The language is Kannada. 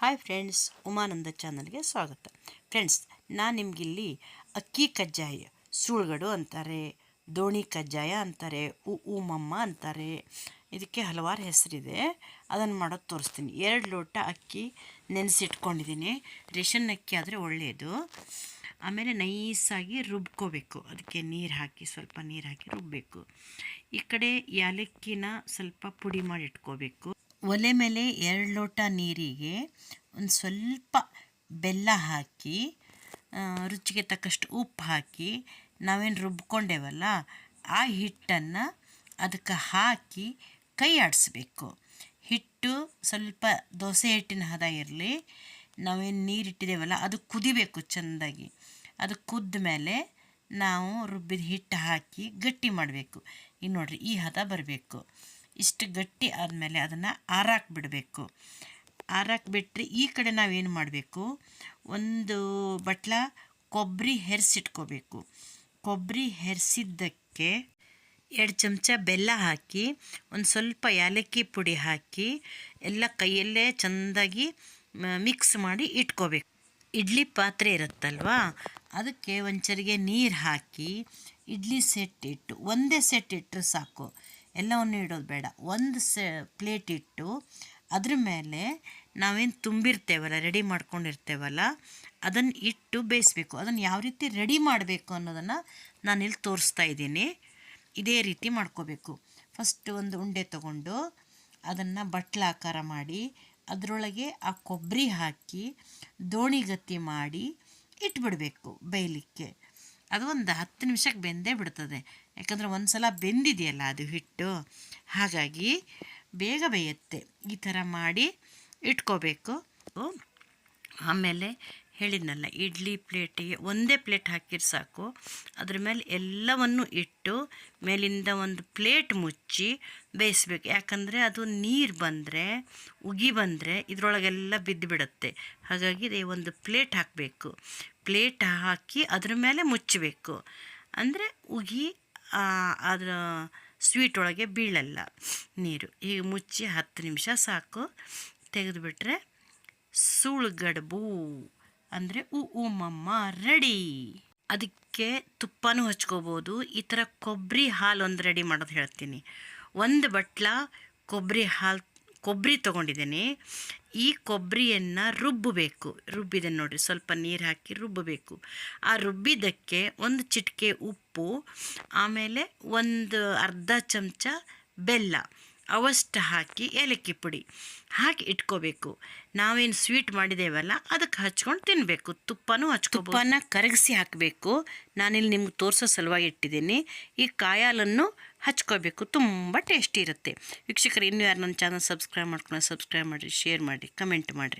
ಹಾಯ್ ಫ್ರೆಂಡ್ಸ್ ಉಮಾನಂದ ಚಾನಲ್ಗೆ ಸ್ವಾಗತ. ಫ್ರೆಂಡ್ಸ್ ನಾನು ನಿಮಗಿಲ್ಲಿ ಅಕ್ಕಿ ಕಜ್ಜಾಯ, ಸುಳ್ಗಡು ಅಂತಾರೆ, ದೋಣಿ ಕಜ್ಜಾಯ ಅಂತಾರೆ, ಉ, ಉಮಮ್ಮ ಅಂತಾರೆ. ಇದಕ್ಕೆ ಹಲವಾರು ಹೆಸರಿದೆ. ಅದನ್ನು ಮಾಡೋದು ತೋರಿಸ್ತೀನಿ. ಎರಡು ಲೋಟ ಅಕ್ಕಿ ನೆನೆಸಿಟ್ಕೊಂಡಿದ್ದೀನಿ. ರೇಷನ್ ಅಕ್ಕಿ ಆದರೆ ಒಳ್ಳೆಯದು ಆಮೇಲೆ ನೈಸಾಗಿ ರುಬ್ಕೋಬೇಕು. ಅದಕ್ಕೆ ನೀರು ಹಾಕಿ, ಸ್ವಲ್ಪ ನೀರು ಹಾಕಿ ರುಬ್ಬಬೇಕು ಈ ಕಡೆ ಯಾಲಕ್ಕಿನ ಸ್ವಲ್ಪ ಪುಡಿ ಮಾಡಿ ಇಟ್ಕೋಬೇಕು. ಒಲೆ ಮೇಲೆ ಎರಡು ಲೋಟ ನೀರಿಗೆ ಒಂದು ಸ್ವಲ್ಪ ಬೆಲ್ಲ ಹಾಕಿ ರುಚಿಗೆ ತಕ್ಕಷ್ಟು ಉಪ್ಪು ಹಾಕಿ, ನಾವೇನು ರುಬ್ಕೊಂಡೇವಲ್ಲ, ಆ ಹಿಟ್ಟನ್ನು ಅದಕ್ಕೆ ಹಾಕಿ ಕೈ ಆಡಿಸ್ಬೇಕು. ಹಿಟ್ಟು ಸ್ವಲ್ಪ ದೋಸೆ ಹಿಟ್ಟಿನ ಹದ ಇರಲಿ, ನಾವೇನು ನೀರಿಟ್ಟಿದ್ದೇವಲ್ಲ, ಅದು ಕುದಿಬೇಕು ಚೆಂದಾಗಿ. ಅದು ಕುದ್ದ ಮೇಲೆ ನಾವು ರುಬ್ಬಿದ ಹಿಟ್ಟು ಹಾಕಿ ಗಟ್ಟಿ ಮಾಡಬೇಕು. ಈಗ ನೋಡ್ರಿ, ಈ ಹದ ಬರಬೇಕು. ಇಷ್ಟು ಗಟ್ಟಿ ಆದಮೇಲೆ ಅದನ್ನು ಆರಾಕ್ ಬಿಡಬೇಕು ಬಿಟ್ಟರೆ ಈ ಕಡೆ ನಾವೇನು ಮಾಡಬೇಕು? ಒಂದು ಬಟ್ಲ ಕೊಬ್ಬರಿ ಹೆರ್ಸಿಟ್ಕೋಬೇಕು. ಕೊಬ್ಬರಿ ಹೆರ್ಸಿದ್ದಕ್ಕೆ ಎರಡು ಚಮಚ ಬೆಲ್ಲ ಹಾಕಿ, ಒಂದು ಸ್ವಲ್ಪ ಏಲಕ್ಕಿ ಪುಡಿ ಹಾಕಿ, ಎಲ್ಲ ಕೈಯಲ್ಲೇ ಚೆಂದಾಗಿ ಮಿಕ್ಸ್ ಮಾಡಿ ಇಟ್ಕೋಬೇಕು. ಇಡ್ಲಿ ಪಾತ್ರೆ ಇರುತ್ತಲ್ವಾ? ಅದಕ್ಕೆ ಒಂಚರಿಗೆ ಚರಿಗೆ ನೀರು ಹಾಕಿ, ಇಡ್ಲಿ ಸೆಟ್ ಇಟ್ಟು ಒಂದೇ ಸೆಟ್ ಇಟ್ಟರೆ ಸಾಕು. ಎಲ್ಲವನ್ನು ಇಡೋದು ಬೇಡ. ಒಂದು ಸ ಪ್ಲೇಟ್ ಇಟ್ಟು ಅದ್ರ ಮೇಲೆ ನಾವೇನು ತುಂಬಿರ್ತೇವಲ್ಲ ರೆಡಿ ಮಾಡ್ಕೊಂಡಿರ್ತೇವಲ್ಲ ಅದನ್ನು ಇಟ್ಟು ಬೇಯಿಸ್ಬೇಕು. ಅದನ್ನು ಯಾವ ರೀತಿ ರೆಡಿ ಮಾಡಬೇಕು ಅನ್ನೋದನ್ನು ನಾನಿಲ್ಲಿ ತೋರಿಸ್ತಾ ಇದ್ದೀನಿ. ಇದೇ ರೀತಿ ಮಾಡ್ಕೋಬೇಕು. ಫಸ್ಟ್ ಒಂದು ಉಂಡೆ ತಗೊಂಡು ಅದನ್ನು ಬಟ್ಲ ಆಕಾರ ಮಾಡಿ, ಅದರೊಳಗೆ ಆ ಕೊಬ್ಬರಿ ಹಾಕಿ ದೋಣಿಗತ್ತಿ ಮಾಡಿ ಇಟ್ಬಿಡಬೇಕು ಬೇಯಲಿಕ್ಕೆ. ಅದು ಒಂದು ಹತ್ತು ನಿಮಿಷಕ್ಕೆ ಬೆಂದೇ ಬಿಡ್ತದೆ. ಯಾಕಂದರೆ ಒಂದು ಸಲ ಬೆಂದಿದೆಯಲ್ಲ ಅದು ಹಿಟ್ಟು. ಹಾಗಾಗಿ ಬೇಗ ಬೇಯುತ್ತೆ. ಈ ಥರ ಮಾಡಿ ಇಟ್ಕೋಬೇಕು. ಆಮೇಲೆ ಹೇಳಿದ್ನಲ್ಲ, ಇಡ್ಲಿ ಪ್ಲೇಟಿಗೆ ಒಂದೇ ಪ್ಲೇಟ್ ಹಾಕಿರ್ ಸಾಕು. ಅದ್ರ ಮೇಲೆ ಎಲ್ಲವನ್ನು ಇಟ್ಟು ಮೇಲಿಂದ ಒಂದು ಪ್ಲೇಟ್ ಮುಚ್ಚಿ ಬೇಯಿಸ್ಬೇಕು. ಯಾಕಂದರೆ ಅದು ನೀರು ಬಂದರೆ, ಉಗಿ ಬಂದರೆ ಇದರೊಳಗೆಲ್ಲ ಬಿದ್ದು ಬಿಡುತ್ತೆ ಹಾಗಾಗಿ ಒಂದು ಪ್ಲೇಟ್ ಹಾಕಬೇಕು. ಪ್ಲೇಟ್ ಹಾಕಿ ಅದ್ರ ಮೇಲೆ ಮುಚ್ಚಬೇಕು. ಅಂದರೆ ಉಗಿ ಅದರ ಸ್ವೀಟ್ ಒಳಗೆ ಬೀಳಲ್ಲ ನೀರು. ಈಗ ಮುಚ್ಚಿ ಹತ್ತು ನಿಮಿಷ ಸಾಕು. ತೆಗೆದುಬಿಟ್ರೆ ಸುಳ್ಗಡ್ಬು. ಅಂದರೆ ಉ ಉಮ್ಮಮ್ಮ ರೆಡಿ. ಅದಕ್ಕೆ ತುಪ್ಪನೂ ಹಚ್ಕೋಬೋದು. ಈ ಥರ ಕೊಬ್ಬರಿ ಹಾಲು ಒಂದು ರೆಡಿ ಮಾಡೋದು ಹೇಳ್ತೀನಿ. ಒಂದು ಬಟ್ಲ ಕೊಬ್ಬರಿ ಹಾಲು, ಕೊಬ್ಬರಿ ತೊಗೊಂಡಿದ್ದೀನಿ. ಈ ಕೊಬ್ಬರಿಯನ್ನು ರುಬ್ಬಬೇಕು. ರುಬ್ಬಿದೆ ನೋಡಿರಿ, ಸ್ವಲ್ಪ ನೀರು ಹಾಕಿ ರುಬ್ಬಬೇಕು. ಆ ರುಬ್ಬಿದ್ದಕ್ಕೆ ಒಂದು ಚಿಟಿಕೆ ಉಪ್ಪು, ಆಮೇಲೆ ಒಂದು ಅರ್ಧ ಚಮಚ ಬೆಲ್ಲ. ಅವಷ್ಟು ಹಾಕಿ ಏಲಕ್ಕಿ ಪುಡಿ. ಹಾಕಿ ಇಟ್ಕೋಬೇಕು. ನಾವೇನು ಸ್ವೀಟ್ ಮಾಡಿದ್ದೇವಲ್ಲ ಅದಕ್ಕೆ ಹಚ್ಕೊಂಡು ತಿನ್ನಬೇಕು ತುಪ್ಪನೂ ಹಚ್ಕೊ ತುಪ್ಪನ ಕರಗಿಸಿ ಹಾಕಬೇಕು. ನಾನಿಲ್ಲಿ ನಿಮ್ಗೆ ತೋರಿಸೋ ಸಲುವಾಗಿ ಇಟ್ಟಿದ್ದೀನಿ. ಈ ಕಾಯಾಲನ್ನು ಹಚ್ಕೋಬೇಕು. ತುಂಬ ಟೇಸ್ಟಿ ಇರುತ್ತೆ. ವೀಕ್ಷಕರು, ಇನ್ನೂ ಯಾರು ನನ್ನ ಚಾನಲ್ ಸಬ್ಸ್ಕ್ರೈಬ್ ಮಾಡ್ಕೊಂಡು ಸಬ್ಸ್ಕ್ರೈಬ್ ಮಾಡಿರಿ, ಶೇರ್ ಮಾಡಿ ಕಮೆಂಟ್ ಮಾಡಿರಿ.